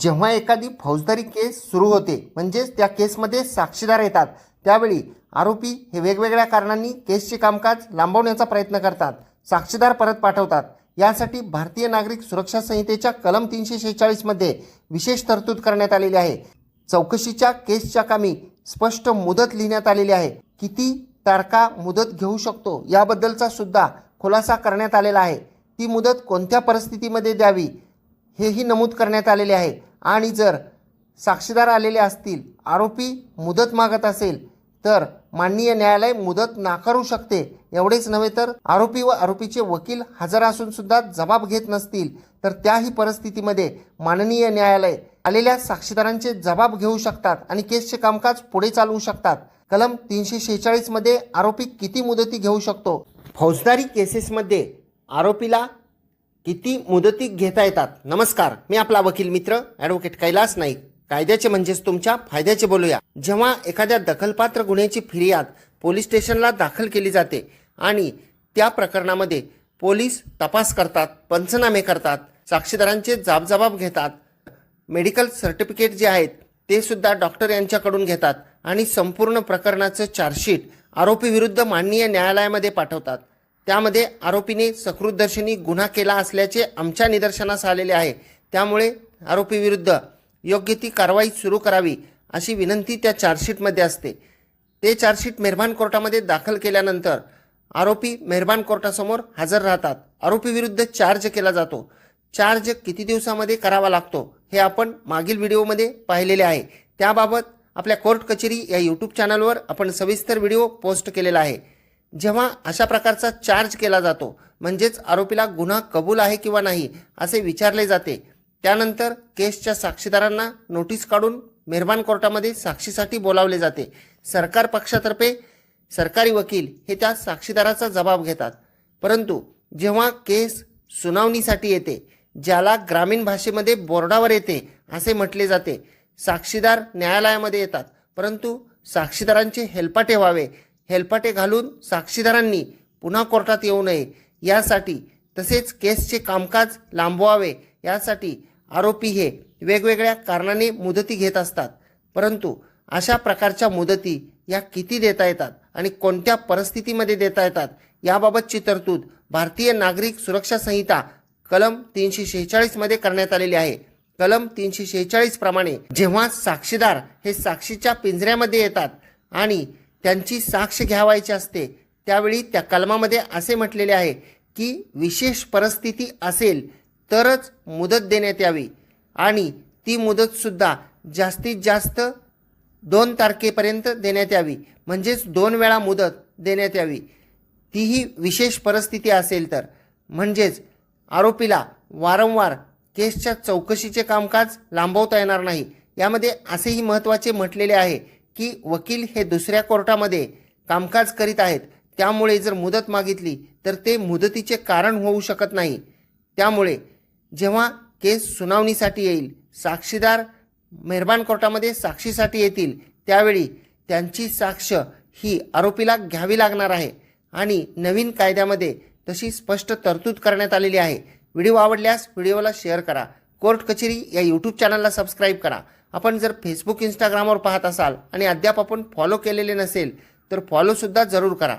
जेव्हा एखादी फौजदारी केस सुरू होते म्हणजेच त्या केसमध्ये साक्षीदार येतात त्यावेळी आरोपी हे वेगवेगळ्या कारणांनी केसचे कामकाज लांबवण्याचा प्रयत्न करतात साक्षीदार परत पाठवतात. यासाठी भारतीय नागरिक सुरक्षा संहितेच्या कलम तीनशे शेहेचाळीसमध्ये विशेष तरतूद करण्यात आलेली आहे. चौकशीच्या केसच्या कामी स्पष्ट मुदत लिहिण्यात आलेली आहे. किती तारखा मुदत घेऊ शकतो याबद्दलचा सुद्धा खुलासा करण्यात आलेला आहे. ती मुदत कोणत्या परिस्थितीमध्ये द्यावी हेही नमूद करण्यात आलेले आहे. आणि जर साक्षीदार आलेले असतील आरोपी मुदत मागत असेल तर माननीय न्यायालय मुदत नाकारू शकते. एवढेच नव्हे तर आरोपी व आरोपीचे वकील हजर असून सुद्धा जबाब घेत नसतील. तर त्याही परिस्थितीमध्ये माननीय न्यायालय आलेल्या साक्षीदारांचे जबाब घेऊ शकतात आणि केसचे कामकाज पुढे चालवू शकतात. कलम तीनशे शेहेचाळीसमध्ये आरोपी किती मुदती घेऊ शकतो? फौजदारी केसेसमध्ये आरोपीला किती मुदती घेता येतात? नमस्कार मी आपला वकील मित्र ॲडव्होकेट कैलास नाईक. कायद्याचे म्हणजेच तुमच्या फायद्याचे बोलूया. जेव्हा एखाद्या दखलपात्र गुन्ह्याची फिर्याद पोलीस स्टेशनला दाखल केली जाते आणि त्या प्रकरणामध्ये पोलीस तपास करतात पंचनामे करतात साक्षीदारांचे जाबजबाब घेतात मेडिकल सर्टिफिकेट जे आहेत ते सुद्धा डॉक्टर यांच्याकडून घेतात आणि संपूर्ण प्रकरणाचं चार्जशीट आरोपी विरुद्ध माननीय न्यायालयामध्ये पाठवतात. त्यामध्ये आरोपीने सकृतदर्शनी गुन्हा केला असल्याचे आमच्या निदर्शनास आलेले आहे. त्यामुळे आरोपीविरुद्ध योग्य ती कारवाई सुरू करावी अशी विनंती त्या चार्जशीटमध्ये असते. ते चार्जशीट मेहरबान कोर्टामध्ये दाखल केल्यानंतर आरोपी मेहरबान कोर्टासमोर हजर राहतात. आरोपीविरुद्ध चार्ज केला जातो. चार्ज किती दिवसामध्ये करावा लागतो हे आपण मागील व्हिडिओमध्ये पाहिलेले आहे. त्याबाबत आपल्या कोर्ट कचेरी या यूट्यूब चॅनलवर आपण सविस्तर व्हिडिओ पोस्ट केलेला आहे. जेव्हा अशा प्रकारचा चार्ज केला जातो म्हणजेच आरोपीला गुन्हा कबूल आहे किंवा नाही असे विचारले जाते. त्यानंतर केसच्या साक्षीदारांना नोटीस काढून मेहरबान कोर्टामध्ये साक्षीसाठी बोलावले जाते. सरकार पक्षातर्फे सरकारी वकील हे त्या साक्षीदाराचा जबाब घेतात. परंतु जेव्हा केस सुनावणीसाठी येते ज्याला ग्रामीण भाषेमध्ये बोर्डावर येते असे म्हटले जाते साक्षीदार न्यायालयामध्ये येतात. परंतु साक्षीदारांचे हेलपाटे व्हावे हेलपाटे घालून साक्षीदारांनी पुन्हा कोर्टात येऊ नये. यासाठी तसेच केसचे कामकाज लांबवावे. यासाठी आरोपी हे वेगवेगळ्या कारणाने मुदती घेत असतात. परंतु अशा प्रकारच्या मुदती या किती देता येतात आणि कोणत्या परिस्थितीमध्ये देता येतात याबाबतची तरतूद भारतीय नागरिक सुरक्षा संहिता कलम तीनशे शेहेचाळीसमध्ये करण्यात आलेली आहे. कलम तीनशे शेहेचाळीस प्रमाणे जेव्हा साक्षीदार हे साक्षीच्या पिंजऱ्यामध्ये येतात आणि त्यांची साक्ष घ्यावायची असते. त्यावेळी त्या कलमामध्ये असे म्हटलेले आहे की विशेष परिस्थिती असेल तरच मुदत देण्यात यावी. आणि ती मुदतसुद्धा जास्तीत जास्त दोन तारखेपर्यंत देण्यात यावी. म्हणजेच दोन वेळा मुदत देण्यात यावी. तीही विशेष परिस्थिती असेल तर. म्हणजेच आरोपीला वारंवार केसच्या चौकशीचे कामकाज लांबवता येणार नाही. यामध्ये असेही महत्त्वाचे म्हटलेले आहे की वकील हे दुसऱ्या कोर्टामध्ये कामकाज करीत आहेत त्यामुळे जर मुदत मागितली तर ते मुदतीचे कारण होऊ शकत नाही. त्यामुळे जेव्हा केस सुनावणीसाठी येईल साक्षीदार मेहरबान कोर्टामध्ये साक्षीसाठी येतील त्यावेळी त्यांची साक्ष ही आरोपीला घ्यावी लागणार आहे. आणि नवीन कायद्यामध्ये तशी स्पष्ट तरतूद करण्यात आलेली आहे. व्हिडिओ आवडल्यास व्हिडिओला शेअर करा. कोर्ट कचेरी या यूट्यूब चॅनलला सबस्क्राईब करा. आपण जर फेसबुक इंस्टाग्रामवर पाहत असाल आणि अद्याप आपण फॉलो केलेले नसेल तर फॉलोसुद्धा जरूर करा.